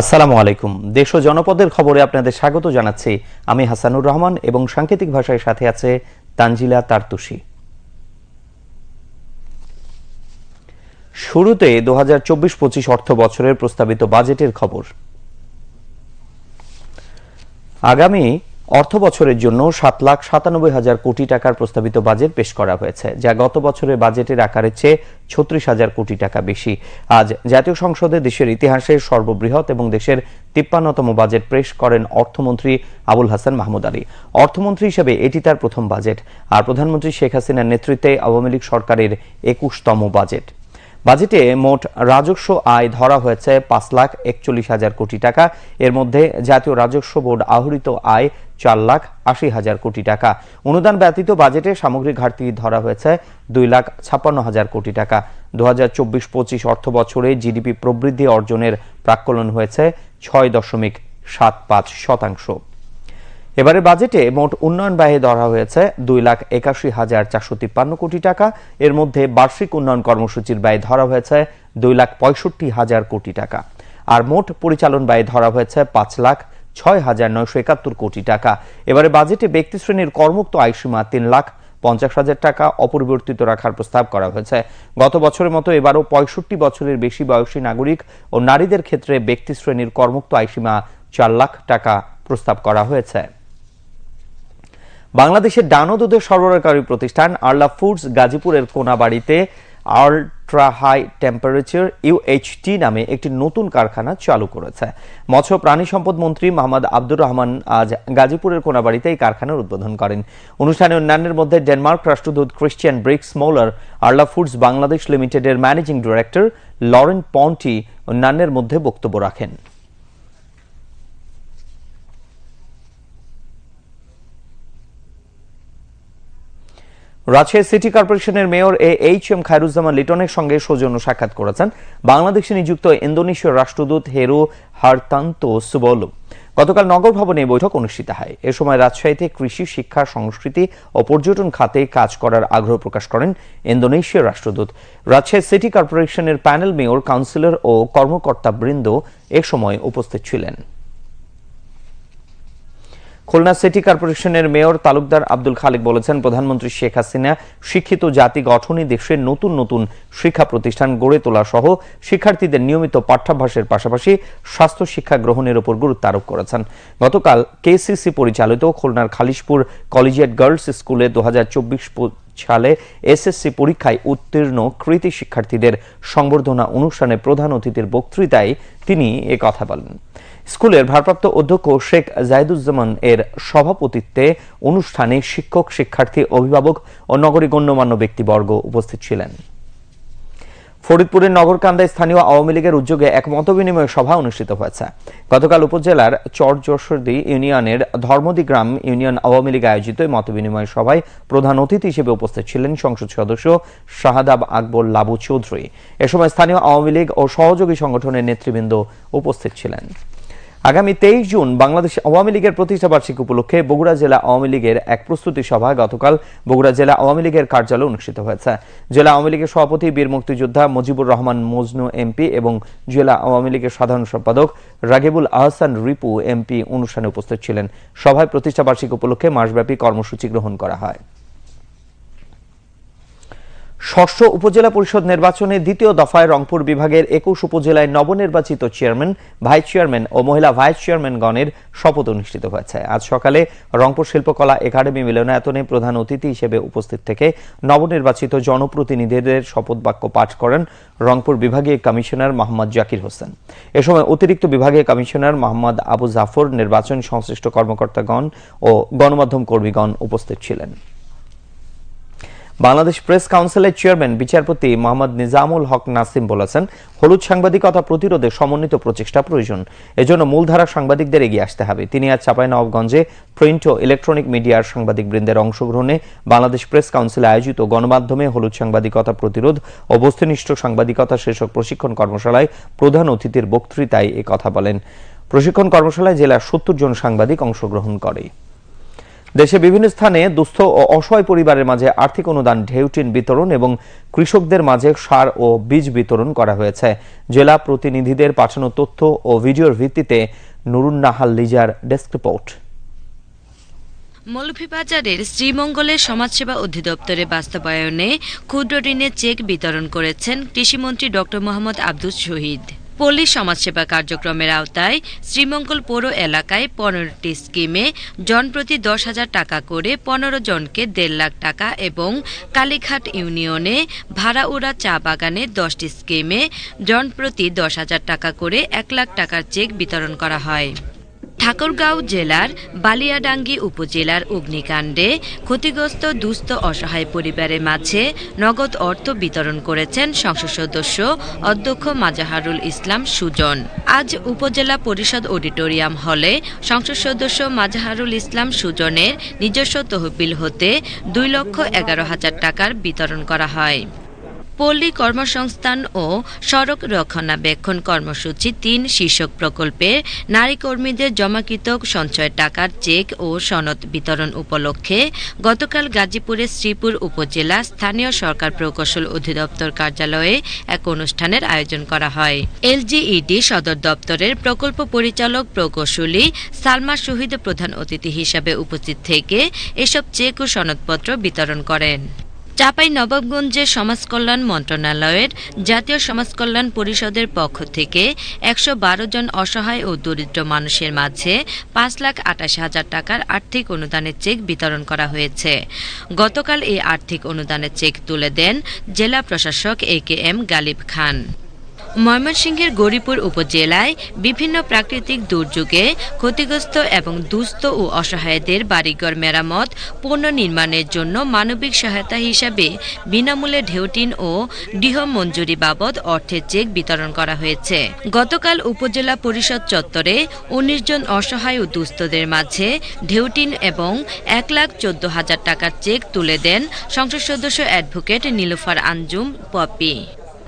আসসালামু আলাইকুম। দেশ ও জনপদের খবরে আপনাদের স্বাগত জানাচ্ছি। আমি হাসানুর রহমান এবং সাংকেতিক ভাষায় সাথে আছে তানজিলা তারতুসি শুরুতে দু হাজার চব্বিশ পঁচিশ অর্থ বছরের প্রস্তাবিত বাজেটের খবর। আগামী অর্থ বছরের জন্য সাত লাখ সাতানব্বই হাজার কোটি টাকার প্রস্তাবিত বাজেট পেশ করা হয়েছে, যা গত বছরের বাজেটের আকারের চেয়ে ছত্রিশ হাজার কোটি টাকা বেশি। আজ জাতীয় সংসদে দেশের ইতিহাসে সর্ববৃহৎ এবং দেশের তিপ্পান্নতম বাজেট পেশ করেন অর্থমন্ত্রী আবুল হাসান মাহমুদ আলী। অর্থমন্ত্রী হিসেবে এটি তার প্রথম বাজেট, আর প্রধানমন্ত্রী শেখ হাসিনার নেতৃত্বে আওয়ামী লীগ সরকারের একুশতম বাজেট। বাজেটে মোট রাজস্ব আয় ধরা হয়েছে পাঁচ লাখ একচল্লিশ হাজার কোটি টাকা। এর মধ্যে জাতীয় রাজস্ব বোর্ড আহরিত আয় চার লাখ আশি হাজার কোটি টাকা। অনুদান ব্যতীত বাজেটে সামগ্রিক ঘাটতি ধরা হয়েছে দুই লাখ ছাপ্পান্ন হাজার কোটি টাকা। দু হাজার চব্বিশ পঁচিশ অর্থ বছরে জিডিপি প্রবৃদ্ধি অর্জনের প্রাক্কলন হয়েছে ছয় দশমিক সাত পাঁচ শতাংশ। এবারে বাজেটে মোট উন্নয়ন ব্যয়ে ধরা হয়েছে দুই লাখ একাশি হাজার চারশো তিপ্পান্ন কোটি টাকা। এর মধ্যে বার্ষিক উন্নয়ন কর্মসূচির ব্যয় ধরা হয়েছে দুই লাখ পঁয়ষট্টি হাজার কোটি টাকা। আর মোট পরিচালন ব্যয় ধরা হয়েছে পাঁচ লাখ ছয় হাজার নয়শো একাত্তর কোটি টাকা। এবারে বাজেটে ব্যক্তি শ্রেণির কর্মুক্ত আয়সীমা তিন লাখ পঞ্চাশ হাজার টাকা অপরিবর্তিত রাখার প্রস্তাব করা হয়েছে। গত বছরের মতো এবারও পঁয়ষট্টি বছরের বেশি বয়সী নাগরিক ও নারীদের ক্ষেত্রে ব্যক্তি শ্রেণির কর্মুক্ত আয়সীমা চার লাখ টাকা প্রস্তাব করা হয়েছে। বাংলাদেশের ডানো দুধের সরবরাহকারী প্রতিষ্ঠান আরলা ফুডস গাজীপুরের কোনাবাড়িতে আল্ট্রা হাই টেম্পারেচার ইউএইচটি নামে একটি নতুন কারখানা চালু করেছে। মৎস্য প্রাণী সম্পদ মন্ত্রী মোহাম্মদ আব্দুর রহমান আজ গাজীপুরের কোনাবাড়িতে এই কারখানার উদ্বোধন করেন। অনুষ্ঠানে অন্যান্যের মধ্যে ডেনমার্ক রাষ্ট্রদূত Christian Brix Moller, Arla Foods Bangladesh লিমিটেডের ম্যানেজিং ডিরেক্টর লরেন পন্টি অন্যান্যের মধ্যে বক্তব্য রাখেন। রাজশাহী সিটি কর্পোরেশনের mayor A H M Khairuzzaman লিটনের সঙ্গে সৌজন্য সাক্ষাৎ করেছেন। বাংলাদেশে নিযুক্ত ইন্দোনেশীয় রাষ্ট্রদূত হেরু হারতান্ত সুবলু। গতকাল নগর ভবনে বৈঠক অনুষ্ঠিত হয়। এ সময় রাজশাহীতে কৃষি, শিক্ষা, সংস্কৃতি ও পর্যটন খাতে কাজ করার আগ্রহ প্রকাশ করেন ইন্দোনেশীয় রাষ্ট্রদূত। রাজশাহী সিটি কর্পোরেশনের প্যানেল মেয়র, কাউন্সিলর ও কর্মকর্তা বৃন্দ এ সময় উপস্থিত ছিলেন। খুলনা সিটি কর্পোরেশনের মেয়র তালুকদার আব্দুল খালেক বলেছেন, প্রধানমন্ত্রী শেখ হাসিনা শিক্ষিত জাতি গঠনে দেশের নতুন নতুন শিক্ষা প্রতিষ্ঠান গড়ে তোলা সহ শিক্ষার্থীদের নিয়মিত পাঠ্যাভ্যাসের পাশাপাশি স্বাস্থ্য শিক্ষা গ্রহণের উপর গুরুত্ব আরোপ করেছেন। গতকাল কেসিসি পরিচালিত খুলনার খালিশপুর কলেজিয়েট গার্লস স্কুলে দু হাজার চব্বিশ সালে এসএসসি পরীক্ষায় উত্তীর্ণ কৃতি শিক্ষার্থীদের সংবর্ধনা অনুষ্ঠানে প্রধান অতিথির বক্তৃতায় তিনি এ কথা বলেন। স্কুলের ভারপ্রাপ্ত অধ্যক্ষ শেখ জাহিদুজ্জামান এর সভাপতিত্বে অনুষ্ঠানে শিক্ষক, শিক্ষার্থী, অভিভাবক ও নগরী গণ্যমান্য ব্যক্তিবর্গ উপস্থিত ছিলেন। ফরিদপুরের নগরকান্দায় স্থানীয় আওয়ামী লীগের উদ্যোগে এক মতবিনিময় সভা অনুষ্ঠিত হয়েছে। গতকাল উপজেলার চরজসর্দি ইউনিয়নের ধর্মদি গ্রাম ইউনিয়ন আওয়ামী লীগ আয়োজিত এই মতবিনিময় সভায় প্রধান অতিথি হিসেবে উপস্থিত ছিলেন সংসদ সদস্য শাহাদাব আকবর লাবু চৌধুরী। এ সময় স্থানীয় আওয়ামী লীগ ও সহযোগী সংগঠনের নেতৃবৃন্দ উপস্থিত ছিলেন। আগামী তেইশ জুন বাংলাদেশ আওয়ামী লীগের প্রতিষ্ঠা বার্ষিকী উপলক্ষে বগুড়া জেলা আওয়ামী লীগের এক প্রস্তুতি সভা গতকাল বগুড়া জেলা আওয়ামী লীগের কার্যালয়ে অনুষ্ঠিত হয়েছে। জেলা আওয়ামী লীগের সভাপতি, বীর মুক্তিযোদ্ধা মুজিবুর রহমান মজনু এমপি এবং জেলা আওয়ামী লীগের সাধারণ সম্পাদক রাগেবুল আহসান রিপু এমপি অনুষ্ঠানে উপস্থিত ছিলেন। সভায় প্রতিষ্ঠা বার্ষিকী উপলক্ষে মাসব্যাপী কর্মসূচি গ্রহণ করা হয়। ষষ্ঠ উপজেলা পরিষদ নির্বাচনে দ্বিতীয় দফায় রংপুর বিভাগের একুশ উপজেলায় নবনির্বাচিত চেয়ারম্যান, ভাইস চেয়ারম্যান ও মহিলা ভাইস চেয়ারম্যানগণের শপথ অনুষ্ঠিত হয়েছে। আজ সকালে রংপুর শিল্পকলা একাডেমি মিলনায়তনে প্রধান অতিথি হিসেবে উপস্থিত থেকে নবনির্বাচিত জনপ্রতিনিধিদের শপথ বাক্য পাঠ করেন রংপুর বিভাগীয় কমিশনার মোহাম্মদ জাকির হোসেন। এ সময় অতিরিক্ত বিভাগীয় কমিশনার মোহাম্মদ আবু জাফর, নির্বাচন সংশ্লিষ্ট কর্মকর্তাগণ ও গণমাধ্যম কর্মীগণ উপস্থিত ছিলেন। বাংলাদেশ প্রেস কাউন্সিলের চেয়ারম্যান বিচারপতি মোহাম্মদ নিজামুল হক নাসিম বলেছেন, হলুদ সাংবাদিকতা প্রতিরোধে সমন্বিত প্রচেষ্টা প্রয়োজন, এজন্য মূলধারা সাংবাদিকদের এগিয়ে আসতে হবে। তিনি আজ চাঁপাইনবাবগঞ্জে প্রিন্ট ও ইলেকট্রনিক মিডিয়ার সাংবাদিক বৃন্দের অংশগ্রহণে বাংলাদেশ প্রেস কাউন্সিলে আয়োজিত গণমাধ্যমে হলুদ সাংবাদিকতা প্রতিরোধ ও বস্তুনিষ্ঠ সাংবাদিকতা শীর্ষক প্রশিক্ষণ কর্মশালায় প্রধান অতিথির বক্তৃতায় কথা বলেন। প্রশিক্ষণ কর্মশালায় জেলার সত্তর জন সাংবাদিক অংশগ্রহণ করে। দেশে বিভিন্ন স্থানে দুস্থ ও অসহায় পরিবারের মাঝে আর্থিক অনুদান ঢেউটিন বিতরণ এবং কৃষকদের মাঝে সার ও বীজ বিতরণ করা হয়েছে। জেলা প্রতিনিধিদের পাঠানো তথ্য ও ভিডিওর ভিত্তিতে নুরুন্নাহাল লিজার ডেস্ক রিপোর্ট। মৌলভীবাজারের শ্রীমঙ্গলের সমাজসেবা অধিদপ্তরে বাস্তবায়নে ক্ষুদ্র ঋণের চেক বিতরণ করেছেন কৃষিমন্ত্রী ডক্টর মোহাম্মদ আব্দুল শহীদ। পল্লী সমাজসেবা কার্যক্রমের আওতায় শ্রীমঙ্গল পৌর এলাকায় পনেরোটি স্কিমে জনপ্রতি দশ হাজার টাকা করে পনেরো জনকে দেড় লাখ টাকা এবং কালীঘাট ইউনিয়নে ভাড়াউড়া চা বাগানে দশটি স্কিমে জনপ্রতি দশ হাজার টাকা করে এক লাখ টাকার চেক বিতরণ করা হয়। ঠাকুরগাঁও জেলার বালিয়াডাঙ্গি উপজেলার অগ্নিকাণ্ডে ক্ষতিগ্রস্ত দুস্থ অসহায় পরিবারের মাঝে নগদ অর্থ বিতরণ করেছেন সংসদ সদস্য অধ্যক্ষ মাজাহারুল ইসলাম সুজন। আজ উপজেলা পরিষদ অডিটোরিয়াম হলে সংসদ সদস্য মাজাহারুল ইসলাম সুজনের নিজস্ব তহবিল হতে দুই লক্ষ এগারো হাজার টাকার বিতরণ করা হয়। পল্লী কর্মসংস্থান ও সড়ক রক্ষণাবেক্ষণ কর্মসূচি তিন শীর্ষক প্রকল্পে নারী কর্মীদের জমাকৃত সঞ্চয় টাকার চেক ও সনদ বিতরণ উপলক্ষে গতকাল গাজীপুরের শ্রীপুর উপজেলা স্থানীয় সরকার প্রকৌশল অধিদপ্তর কার্যালয়ে এক অনুষ্ঠানের আয়োজন করা হয়। এলজিইডি সদর দপ্তরের প্রকল্প পরিচালক প্রকৌশলী সালমা শহীদ প্রধান অতিথি হিসাবে উপস্থিত থেকে এসব চেক ও সনদপত্র বিতরণ করেন। চাপাই নবাবগঞ্জের সমাজকল্যাণ মন্ত্রণালয়ের জাতীয় সমাজকল্যাণ পরিষদের পক্ষ থেকে একশো বারো জন অসহায় ও দরিদ্র মানুষের মাঝে পাঁচ লাখ আটাশ হাজার টাকার আর্থিক অনুদানের চেক বিতরণ করা হয়েছে। গতকাল এই আর্থিক অনুদানের চেক তুলে দেন জেলা প্রশাসক এ কে এম গালিব খান। ময়মনসিংহের গৌরীপুর উপজেলায় বিভিন্ন প্রাকৃতিক দুর্যোগে ক্ষতিগ্রস্ত এবং দুস্থ ও অসহায়দের বাড়িঘর মেরামত পুনর্নির্মাণের জন্য মানবিক সহায়তা হিসাবে বিনামূল্যে ঢেউটিন ও গৃহ মঞ্জুরি বাবদ অর্থের চেক বিতরণ করা হয়েছে। গতকাল উপজেলা পরিষদ চত্বরে উনিশ জন অসহায় ও দুস্থদের মাঝে ঢেউটিন এবং এক লাখ চোদ্দ হাজার টাকার চেক তুলে দেন সংসদ সদস্য অ্যাডভোকেট নীলুফার আঞ্জুম পপি।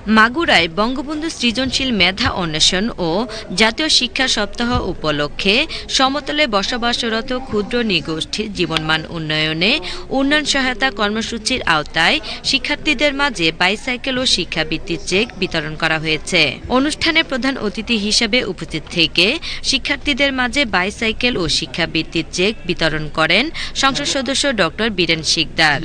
মাগুরায় বঙ্গবন্ধু সৃজনশীল মেধা অন্বেষণ ও জাতীয় শিক্ষা সপ্তাহ উপলক্ষে সমতলে বসবাসরত ক্ষুদ্র নিগোষ্ঠীর জীবনমান উন্নয়নে উন্নয়ন সহায়তা কর্মসূচির আওতায় শিক্ষার্থীদের মাঝে বাইসাইকেল ও শিক্ষাবৃত্তির চেক বিতরণ করা হয়েছে। অনুষ্ঠানে প্রধান অতিথি হিসেবে উপস্থিত থেকে শিক্ষার্থীদের মাঝে বাইসাইকেল ও শিক্ষাবৃত্তির চেক বিতরণ করেন সংসদ সদস্য ডক্টর বীরেন শিকদার।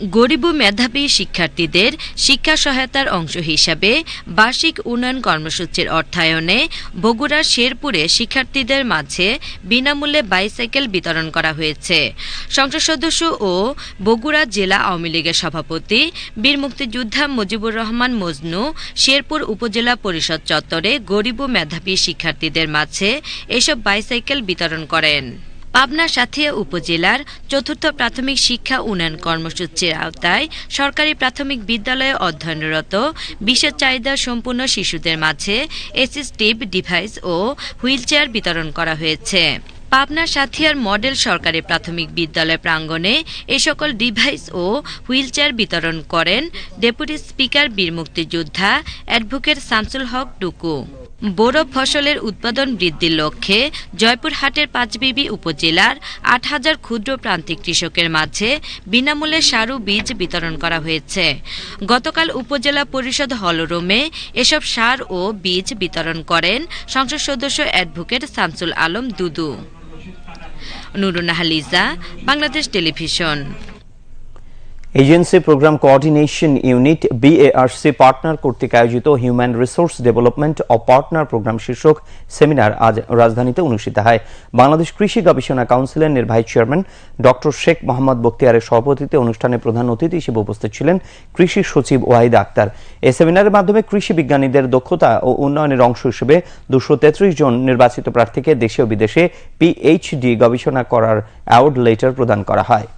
গরিব মেধাবী শিক্ষার্থীদের শিক্ষা সহায়তার অংশ হিসাবে বার্ষিক উন্নয়ন কর্মসূচির অর্থায়নে বগুড়ার শেরপুরে শিক্ষার্থীদের মাঝে বিনামূল্যে বাইসাইকেল বিতরণ করা হয়েছে। সংসদ সদস্য ও বগুড়া জেলা আওয়ামী লীগের সভাপতি বীর মুক্তিযোদ্ধা মুজিবুর রহমান মজনু শেরপুর উপজেলা পরিষদ চত্বরে গরিব মেধাবী শিক্ষার্থীদের মাঝে এসব বাইসাইকেল বিতরণ করেন। পাবনা সাথিয়া উপজেলার চতুর্থ প্রাথমিক শিক্ষা উন্নয়ন কর্মসূচির আওতায় সরকারি প্রাথমিক বিদ্যালয়ে অধ্যয়নরত বিশেষ চাহিদা সম্পূর্ণ শিশুদের মাঝে অ্যাসিস্টিভ ডিভাইস ও হুইলচেয়ার বিতরণ করা হয়েছে। পাবনা সাথিয়ার মডেল সরকারি প্রাথমিক বিদ্যালয় প্রাঙ্গণে এ সকল ডিভাইস ও হুইলচেয়ার বিতরণ করেন ডেপুটি স্পিকার বীর মুক্তিযোদ্ধা অ্যাডভোকেট শামসুল হক টুকু। বোরো ফসলের উৎপাদন বৃদ্ধির লক্ষ্যে জয়পুরহাটের পাঁচবিবি উপজেলার আট হাজার ক্ষুদ্র প্রান্তিক কৃষকের মাঝে বিনামূল্যে সারু বীজ বিতরণ করা হয়েছে। গতকাল উপজেলা পরিষদ হলরুমে এসব সার ও বীজ বিতরণ করেন সংসদ সদস্য advocate Shamsul Alam Dudu. Nurunnahar Liza, Bangladesh television. Agency programme coordination unit BARC partner কর্তৃক আয়োজিত হিউম্যান রিসোর্স ডেভেলপমেন্ট ও পার্টনার প্রোগ্রাম শীর্ষক সেমিনার আজ রাজধানীতে অনুষ্ঠিত হয়। বাংলাদেশ কৃষি গবেষণা কাউন্সিলের নির্বাহী চেয়ারম্যান ডক্টর শেখ মোহাম্মদ বক্তিয়ারের সভাপতিত্বে অনুষ্ঠানে প্রধান অতিথি হিসেবে উপস্থিত ছিলেন কৃষি সচিব ওয়াহিদ আক্তার। এ সেমিনারের মাধ্যমে কৃষি বিজ্ঞানীদের দক্ষতা ও উন্নয়নের অংশ হিসেবে দুশো তেত্রিশ জন নির্বাচিত প্রার্থীকে দেশে ও বিদেশে পিএইচডি গবেষণা করার অ্যাওয়ার্ড লেটার প্রদান করা হয়।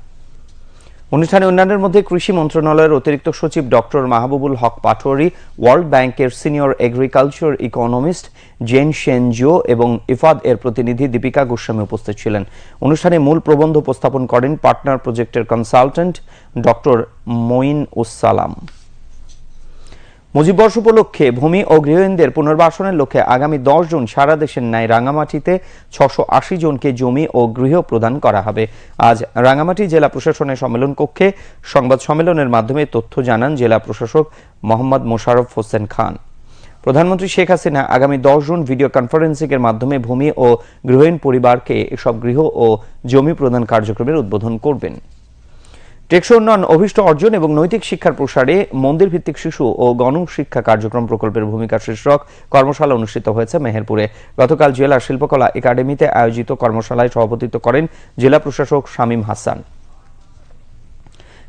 অনুষ্ঠানে অন্যান্যের মধ্যে কৃষি মন্ত্রণালয়ের অতিরিক্ত সচিব ডক্টর মাহবুবুল হক পাটোয়ারি ওয়ার্ল্ড ব্যাংকের সিনিয়র এগ্রিকালচার ইকোনমিস্ট জেন শেনজিও এবং ইফাদ এর প্রতিনিধি দীপিকা গোস্বামী উপস্থিত ছিলেন। অনুষ্ঠানে মূল প্রবন্ধ উপস্থাপন করেন পার্টনার প্রজেক্টের কনসালটেন্ট ডক্টর মঈন উসালাম মুজিববর্ষ উপলক্ষে ভূমি ও গৃহহীনদের পুনর্বাসনের লক্ষ্যে আগামী দশ জুন সারা দেশের ন্যায় রাঙামাটিতে ছশো আশি জনকে জমি ও গৃহ প্রদান করা হবে। আজ রাঙামাটি জেলা প্রশাসনের সম্মেলন কক্ষে সংবাদ সম্মেলনের মাধ্যমে তথ্য জানান জেলা প্রশাসক মোহাম্মদ মোশাররফ হোসেন খান। প্রধানমন্ত্রী শেখ হাসিনা আগামী দশ জুন ভিডিও কনফারেন্সিং এর মাধ্যমে ভূমি ও গৃহহীন পরিবারকে এসব গৃহ ও জমি প্রদান কার্যক্রমের উদ্বোধন করবেন। টেকসই উন্নয়ন, অভিষ্ট অর্জন এবং নৈতিক শিক্ষার প্রসারে মন্দির ভিত্তিক শিশু ও গণশিক্ষা কার্যক্রম প্রকল্পের ভূমিকা শীর্ষক কর্মশালা অনুষ্ঠিত হয়েছে মেহেরপুরে। গতকাল জেলা শিল্পকলা একাডেমিতে আয়োজিত কর্মশালায় সভাপতিত্ব করেন জেলা প্রশাসক শামীম হাসান।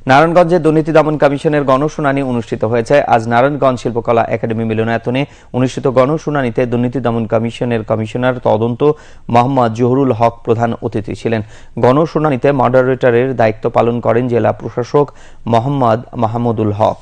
নারায়ণগঞ্জে দুর্নীতি দমন কমিশনের গণশুনানি অনুষ্ঠিত হয়েছে। আজ নারায়ণগঞ্জ শিল্পকলা একাডেমি মিলনায়তনে অনুষ্ঠিত গণশুনানিতে দুর্নীতি দমন কমিশনের কমিশনার তদন্ত মোহাম্মদ জহুরুল হক প্রধান অতিথি ছিলেন। গণশুনানিতে মডারেটরের দায়িত্ব পালন করেন জেলা প্রশাসক মোহাম্মদ মাহমুদুল হক।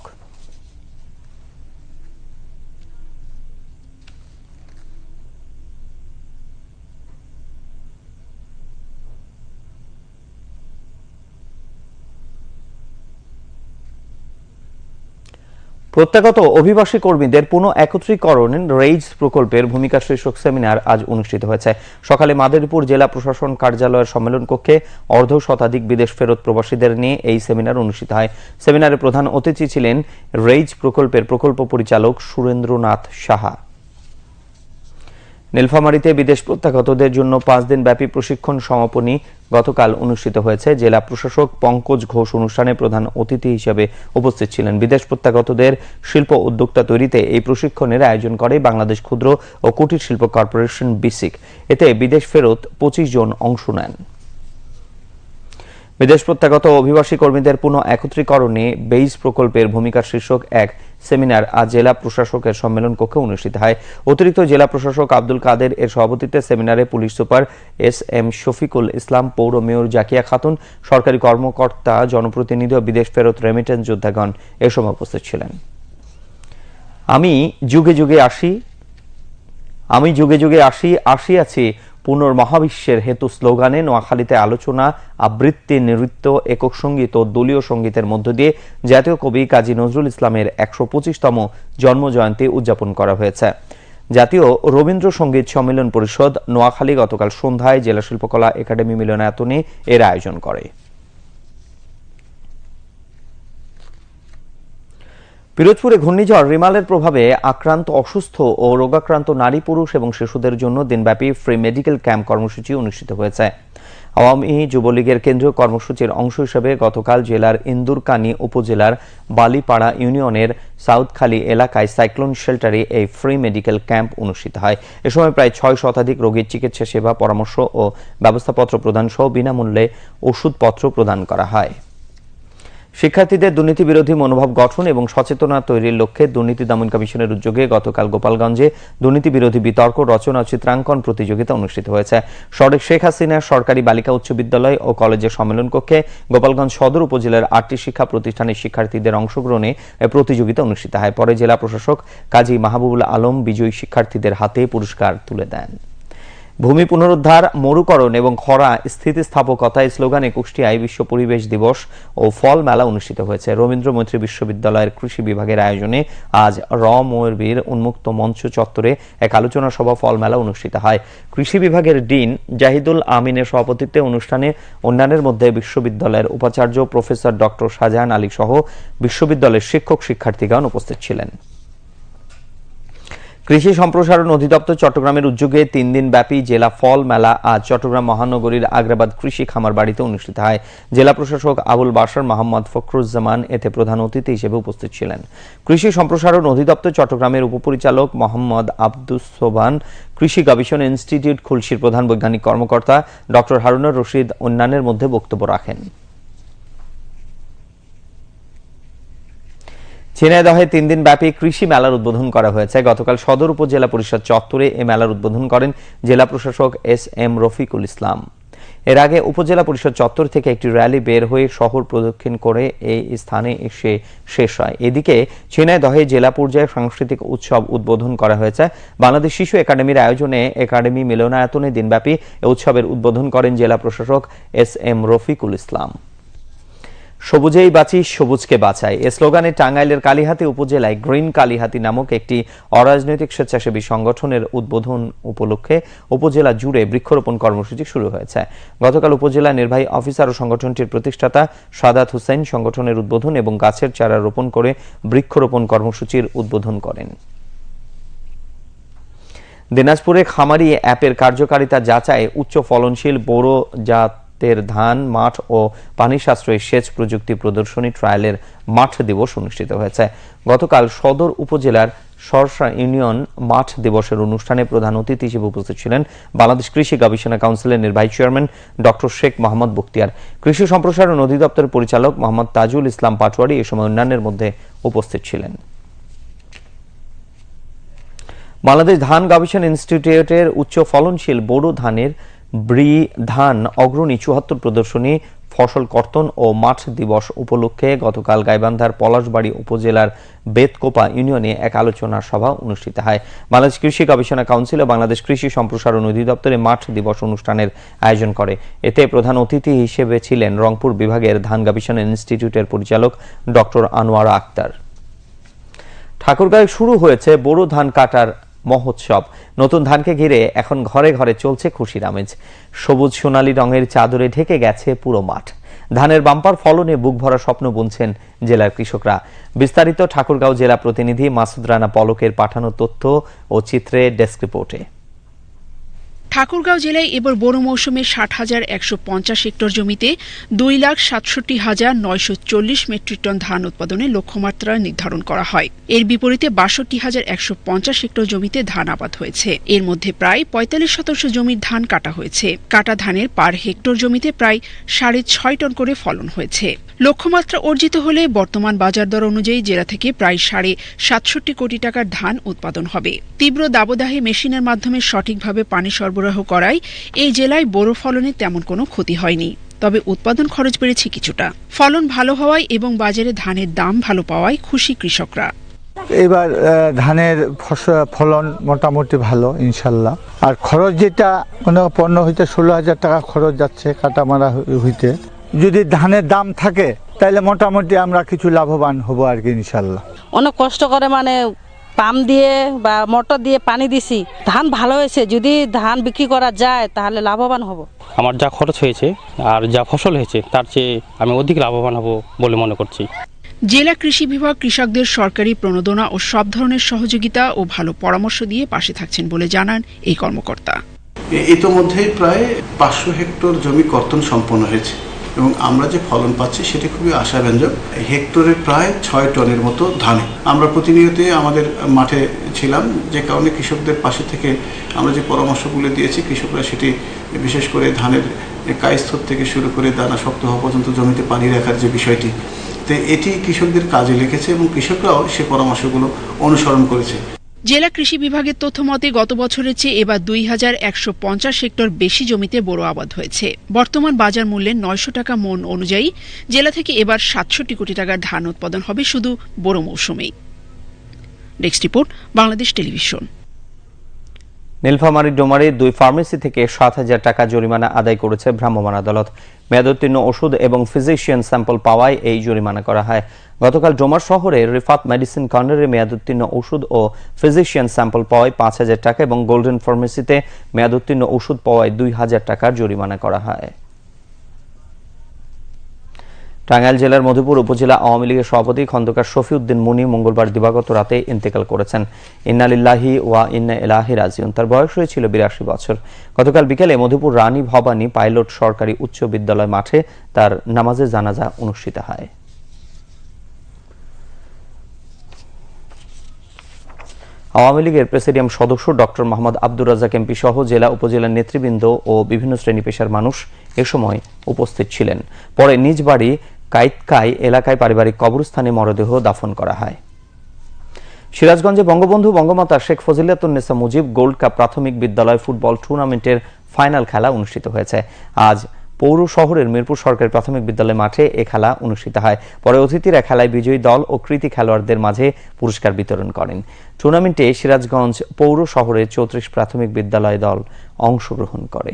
প্রত্যাগত অভিবাসী কর্মীদের পুনঃ একত্রীকরণ রেইজ প্রকল্পের ভূমিকা শীর্ষক সেমিনার আজ অনুষ্ঠিত হয়েছে। সকালে মাদারীপুর জেলা প্রশাসন কার্যালয়ের সম্মেলন কক্ষে অর্ধ শতাধিক বিদেশ ফেরত প্রবাসীদের নিয়ে এই সেমিনার অনুষ্ঠিত হয়। সেমিনারে প্রধান অতিথি ছিলেন রেইজ প্রকল্পের প্রকল্প পরিচালক সুরেন্দ্রনাথ সাহা। নীলফামারীতে বিদেশ প্রত্যাগতদের জন্য পাঁচ দিন ব্যাপী প্রশিক্ষণ সমাপনী গতকাল অনুষ্ঠিত হয়েছে। জেলা প্রশাসক পঙ্কজ ঘোষ অনুষ্ঠানে প্রধান অতিথি হিসেবে উপস্থিত ছিলেন। বিদেশ প্রত্যাগতদের শিল্প উদ্যোক্তা তৈরিতে এই প্রশিক্ষণের আয়োজন করে বাংলাদেশ ক্ষুদ্র ও কুটির শিল্প কর্পোরেশন বিসিক। এতে বিদেশ ফেরত পঁচিশ জন অংশ নেন। বিদেশ প্রত্যাগত অভিবাসী কর্মীদের পুনঃ একত্রীকরণে বেইজ প্রকল্পের ভূমিকা শীর্ষক এক সেমিনার আজ জেলা প্রশাসকের সম্মেলন কক্ষে অনুষ্ঠিত হয়। অতিরিক্ত জেলা প্রশাসক আব্দুল কাদের এর সভাপতিত্বে সেমিনারে police super S M Shafiqul Islam, পৌর মেয়র জাকিয়া খাতুন, সরকারি কর্মকর্তা, জনপ্রতিনিধি ও বিদেশ ফেরত রেমিটেন্স যোদ্ধাগণ এ সময় উপস্থিত ছিলেন। আমি যুগে যুগে আসি, আমি যুগে যুগে আসি, আসিয়াছি পুনর্মহাবিশ্বের হেতু স্লোগানে নোয়াখালীতে আলোচনা, আবৃত্তি, নৃত্য, একক সংগীত ও দলীয় সঙ্গীতের মধ্য দিয়ে জাতীয় কবি কাজী নজরুল ইসলামের একশো পঁচিশতম জন্মজয়ন্তী উদযাপন করা হয়েছে। জাতীয় রবীন্দ্রসঙ্গীত সম্মেলন পরিষদ নোয়াখালী গতকাল সন্ধ্যায় জেলা শিল্পকলা একাডেমি মিলনায়তনে এর আয়োজন করে। পিরোজপুরে ঘূর্ণিঝড় রিমালের প্রভাবে আক্রান্ত, অসুস্থ ও রোগাক্রান্ত নারী, পুরুষ এবং শিশুদের জন্য দিনব্যাপী ফ্রি মেডিকেল ক্যাম্প কর্মসূচি অনুষ্ঠিত হয়েছে। আওয়ামী যুবলীগের কেন্দ্রীয় কর্মসূচির অংশ হিসেবে গতকাল জেলার ইন্দুরকানি উপজেলার বালিপাড়া ইউনিয়নের সাউথখালী এলাকায় সাইক্লোন শেল্টারে এই ফ্রি মেডিকেল ক্যাম্প অনুষ্ঠিত হয়। এ সময় প্রায় ছয় শতাধিক রোগীর চিকিৎসা সেবা, পরামর্শ ও ব্যবস্থাপত্র প্রদান সহ বিনামূল্যে ওষুধপত্র প্রদান করা হয়। শিক্ষার্থীদের দুর্নীতি বিরোধী মনোভাব গঠন এবং সচেতনা তৈরির লক্ষ্যে দুর্নীতি দমন কমিশনের উদ্যোগে গতকাল গোপালগঞ্জে দুর্নীতি বিরোধী বিতর্ক, রচনা চিত্রাঙ্কন প্রতিযোগিতা অনুষ্ঠিত হয়েছে। সড়ক শেখ হাসিনা সরকারি বালিকা উচ্চ বিদ্যালয় ও কলেজের সম্মেলন কক্ষে গোপালগঞ্জ সদর উপজেলার আটটি শিক্ষা প্রতিষ্ঠানের শিক্ষার্থীদের অংশগ্রহণে প্রতিযোগিতা অনুষ্ঠিত হয়। পরে জেলা প্রশাসক কাজী মাহবুবুল আলম বিজয়ী শিক্ষার্থীদের হাতে পুরস্কার তুলে দেন। ভূমি পুনরুদ্ধার, মরুকরণ এবং খরা স্থিতিস্থাপকতা এই স্লোগানে কুষ্টিয়ায় বিশ্ব পরিবেশ দিবস ও ফল মেলা অনুষ্ঠিত হয়েছে। রবীন্দ্র মৈত্রী বিশ্ববিদ্যালয়ের কৃষি বিভাগের আয়োজনে আজ র ময়ূরবীর উন্মুক্ত মঞ্চ চত্বরে এক আলোচনা সভা ফল মেলা অনুষ্ঠিত হয়। কৃষি বিভাগের ডিন জাহিদুল আমিনের সভাপতিত্বে অনুষ্ঠানে অন্যান্যের মধ্যে বিশ্ববিদ্যালয়ের উপাচার্য প্রফেসর ডক্টর শাহজাহান আলী সহ বিশ্ববিদ্যালয়ের শিক্ষক শিক্ষার্থীগণ উপস্থিত ছিলেন। কৃষি সম্প্রসারণ অধিদপ্তর চট্টগ্রামের উদ্যোগে তিন দিন ব্যাপী জেলা ফল মেলা আজ চট্টগ্রাম মহানগরীর আগ্রাবাদ কৃষি খামার বাড়িতে অনুষ্ঠিত হয়। জেলা প্রশাসক আবুল বাসার মোহাম্মদ ফখরুজ্জামান এতে প্রধান অতিথি হিসেবে উপস্থিত ছিলেন। কৃষি সম্প্রসারণ অধিদপ্তর চট্টগ্রামের উপপরিচালক মোহাম্মদ আব্দুস সোবান কৃষি গবেষণা ইনস্টিটিউট খুলশির প্রধান বৈজ্ঞানিক কর্মকর্তা ডক্টর হারুনুর রশিদ অন্যান্যের মধ্যে বক্তব্য রাখেন। ঝিনাইদহে তিন দিন ব্যাপী কৃষি মেলার উদ্বোধন করা হয়েছে। গতকাল সদর উপজেলা পরিষদ চত্বরে এই মেলার উদ্বোধন করেন জেলা প্রশাসক এস এম রফিকুল ইসলাম। এর আগে উপজেলা পরিষদ চত্বর থেকে একটি র্যালি বের হয়ে শহর প্রদক্ষিণ করে এই স্থানে এসে শেষ হয়। এদিকে ঝিনাইদহে জেলা পর্যায়ে সাংস্কৃতিক উৎসব উদ্বোধন করা হয়েছে। বাংলাদেশ শিশু একাডেমির আয়োজনে একাডেমি মিলনায়তনে দিনব্যাপী উৎসবের উদ্বোধন করেন জেলা প্রশাসক এস এম রফিকুল ইসলাম। সবুজেই বাঁচি, সবুজকে বাঁচাই। এ স্লোগানে টাঙ্গাইলের কালিহাতি উপজেলায় গ্রিন কালিহাতি নামক একটি অরাজনৈতিক স্বেচ্ছাসেবী সংগঠনের উদ্বোধন উপলক্ষে উপজেলা জুড়ে বৃক্ষরোপণ কর্মসূচি শুরু হয়েছে। গতকাল উপজেলা নির্বাহী অফিসার ও সংগঠনটির প্রতিষ্ঠাতা সাদাত হুসাইন সংগঠনের উদ্বোধন এবং গাছের চারা রোপণ করে বৃক্ষরোপণ কর্মসূচির উদ্বোধন করেন। দিনাজপুরে খামারি অ্যাপের কার্যকারিতা যাচাই উচ্চ ফলনশীল বোরো জাতের ধান, মাঠ ও পানি সাশ্রয়ী সেচ প্রযুক্তি প্রদর্শনী ট্রায়ালের মাঠ দিবস অনুষ্ঠিত হয়েছে। গতকাল সদর উপজেলার সরসা ইউনিয়ন মাঠ দিবসের অনুষ্ঠানে প্রধান অতিথি হিসেবে উপস্থিত ছিলেন বাংলাদেশ কৃষি গবেষণা কাউন্সিলের নির্বাহী চেয়ারম্যান ডক্টর শেখ মোহাম্মদ বখতিয়ার। কৃষি সম্প্রসারণ অধিদপ্তরের পরিচালক মোহাম্মদ তাজুল ইসলাম পাটোয়ারি এ সময় অন্যান্যের মধ্যে উপস্থিত ছিলেন। বাংলাদেশ ধান গবেষণা ইনস্টিটিউটের উচ্চ ফলনশীল বোরো ধানের ব্রি ধান অগ্রণী চুয়াত্তর প্রদর্শনী, ফসল কর্তন ও মাঠ দিবস উপলক্ষে গতকাল গাইবান্ধার পলাশবাড়ী উপজেলার বেতকোপা ইউনিয়নে এক আলোচনা সভা অনুষ্ঠিত হয়। বাংলাদেশ কৃষি গবেষণা কাউন্সিল ও বাংলাদেশ কৃষি সম্প্রসারণ অধিদপ্তরে মাঠ দিবস অনুষ্ঠানের আয়োজন করে। এতে প্রধান অতিথি হিসেবে ছিলেন রংপুর বিভাগের ধান গবেষণা ইনস্টিটিউটের পরিচালক ডক্টর আনোয়ারা আক্তার। ঠাকুরগাঁয়ে শুরু হয়েছে বোরো ধান কাটার মহোৎসব। নতুন ধানকে ঘিরে এখন ঘরে ঘরে চলছে খুশির আমেজ। সবুজ সোনালী রঙের চাদরে ঢেকে গেছে পুরো মাঠ। ধানের বাম্পার ফলনে বুক ভরা স্বপ্ন বুনছেন জেলার কৃষকরা। বিস্তারিত ঠাকুরগাঁও জেলা প্রতিনিধি মাসুদ রানা পলকের পাঠানো তথ্য ও চিত্রে ডেস্ক রিপোর্টে। ঠাকুরগাঁও জেলায় এবার বড় মৌসুমে ষাট হাজার একশো পঞ্চাশ হেক্টর জমিতে দুই লাখ সাতষট্টি হাজার নয়শো চল্লিশ মেট্রিক টন ধান উৎপাদনের লক্ষ্যমাত্রা নির্ধারণ করা হয়। এর বিপরীতে বাষট্টি হাজার একশো পঞ্চাশ হেক্টর জমিতে ধান আবাদ হয়েছে। এর মধ্যে প্রায় পঁয়তাল্লিশ শতাংশ জমির ধান কাটা হয়েছে। কাটা ধানের পার হেক্টর জমিতে প্রায় সাড়ে ছয় টন করে ফলন হয়েছে। লক্ষ্যমাত্রা অর্জিত হলে বর্তমান বাজার দর অনুযায়ী জেলা থেকে প্রায় সাড়ে সাতষট্টি কোটি টাকার ধান উৎপাদন হবে। তীব্র দাবদাহে মেশিনের মাধ্যমে সঠিকভাবে পানি সরবরাহ করায় এই জেলায় বোরো ফলনে তেমন কোনো ক্ষতি হয়নি। তবে উৎপাদন খরচ বেড়েছে কিছুটা। ফলন ভালো হওয়ায় এবং বাজারে ধানের দাম ভালো পাওয়ায় খুশি কৃষকরা। এবার ধানের ফলন মোটামুটি ভালো ইনশাল্লাহ। আর খরচ যেটা কোনো পণ্য হইতে ষোলো হাজার টাকা খরচ যাচ্ছে কাটা মারা হইতে। যদি ধানের দাম থাকে তাহলে মোটামুটি আমরা কিছু লাভবান হব আর কি ইনশাল্লাহ। অনেক কষ্ট করে মানে পাম্প দিয়ে বা মোটর দিয়ে পানি দিছি ধান ভালো হয়েছে যদি ধান বিক্রি করা যায় তাহলে লাভবান হব। আমার যা খরচ হয়েছে আর যা ফসল হয়েছে তার চেয়ে আমি অধিক লাভবান হব বলে মনে করছি। জেলা কৃষি বিভাগ কৃষকদের সরকারি প্রণোদনা ও সব ধরনের সহযোগিতা ও ভালো পরামর্শ দিয়ে পাশে থাকছেন বলে জানান এই কর্মকর্তা। ইতোমধ্যেই প্রায় পাঁচশো হেক্টর জমি কর্তন সম্পন্ন হয়েছে। এবং আমরা যে ফলন পাচ্ছি সেটি খুবই আশাব্যঞ্জক। হেক্টরে প্রায় ছয় টনের মতো ধানে। আমরা প্রতিনিয়তই আমাদের মাঠে ছিলাম, যে কারণে কৃষকদের পাশে থেকে আমরা যে পরামর্শগুলো দিয়েছি, কৃষকরা সেটি বিশেষ করে ধানের কায়স্থর থেকে শুরু করে দানা শক্ত হওয়া পর্যন্ত জমিতে পানি রাখার যে বিষয়টি, তো এটি কৃষকদের কাজে লেগেছে এবং কৃষকরাও সে পরামর্শগুলো অনুসরণ করেছে। জেলা কৃষি বিভাগের তথ্য মতে, গত বছরের চেয়ে এবার দুই হাজার একশো পঞ্চাশ হেক্টর বেশি জমিতে বোরো আবাদ হয়েছে। বর্তমান বাজার মূল্যে নয়শো টাকা মন অনুযায়ী জেলা থেকে এবার সাতষট্টি কোটি টাকার ধান উৎপাদন হবে শুধু বোরো মৌসুমেই। Next report, Bangladesh television. Nilphamari ডোমারে দুই ফার্মেসি থেকে সাত হাজার টাকা জরিমানা আদায় করেছে ভ্রাম্যমাণ আদালত। মেয়াদোত্তীর্ণ ওষুধ এবং ফিজিশিয়ান স্যাম্পল পাওয়ায় এই জরিমানা করা হয়। গতকাল ডোমার শহরে রিফাত মেডিসিন কর্নারে মেয়াদোত্তীর্ণ ওষুধ ও ফিজিশিয়ান স্যাম্পল পাওয়ায় পাঁচ হাজার টাকা এবং গোল্ডেন ফার্মেসিতে মেয়াদোত্তীর্ণ ওষুধ পাওয়ায় দুই হাজার টাকার জরিমানা করা হয়। টাঙ্গাইল জেলার মধুপুর উপজেলা আওয়ামী লীগের সভাপতি খন্দকার শফিউদ্দিন মুনি মঙ্গলবার দিবাগত রাতে ইন্তেকাল করেছেন। ইন্নালিল্লাহি ওয়া ইন্না ইলাহি রাজিউন। তার বয়স হয়েছিল বিরাশি বছর। গতকাল বিকেলে মধুপুর রানী ভবানী পাইলট সরকারি উচ্চ বিদ্যালয় মাঠে তার নামাজে জানাজা অনুষ্ঠিত হয়। আওয়ামী লীগের প্রেসিডিয়াম সদস্য ডক্টর মোহাম্মদ আব্দুর রাজাক এমপি সহ জেলা উপজেলার নেতৃবৃন্দ ও বিভিন্ন শ্রেণি পেশার মানুষ এ সময় উপস্থিত ছিলেন। পরে নিজ বাড়ি কাইতকাই এলাকায় পারিবারিক কবরস্থানে মরদেহ দাফন করা হয়। সিরাজগঞ্জে বঙ্গবন্ধু বঙ্গমাতা শেখ ফজিলাতুন্নেসা মুজিব গোল্ড কাপ প্রাথমিক বিদ্যালয় ফুটবল টুর্নামেন্টের ফাইনাল খেলা অনুষ্ঠিত হয়েছে। আজ পৌর শহরের মিরপুর সরকারি প্রাথমিক বিদ্যালয় মাঠে এ খেলা অনুষ্ঠিত হয়। পরে অতিথিরা খেলায় বিজয়ী দল ও কৃতি খেলোয়াড়দের মাঝে পুরস্কার বিতরণ করেন। টুর্নামেন্টে সিরাজগঞ্জ পৌর শহরের চৌত্রিশ প্রাথমিক বিদ্যালয় দল অংশগ্রহণ করে।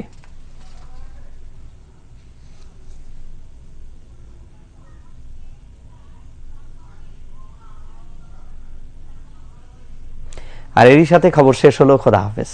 আর এরই সাথে খবর শেষ হলো খোদা হাফেজ।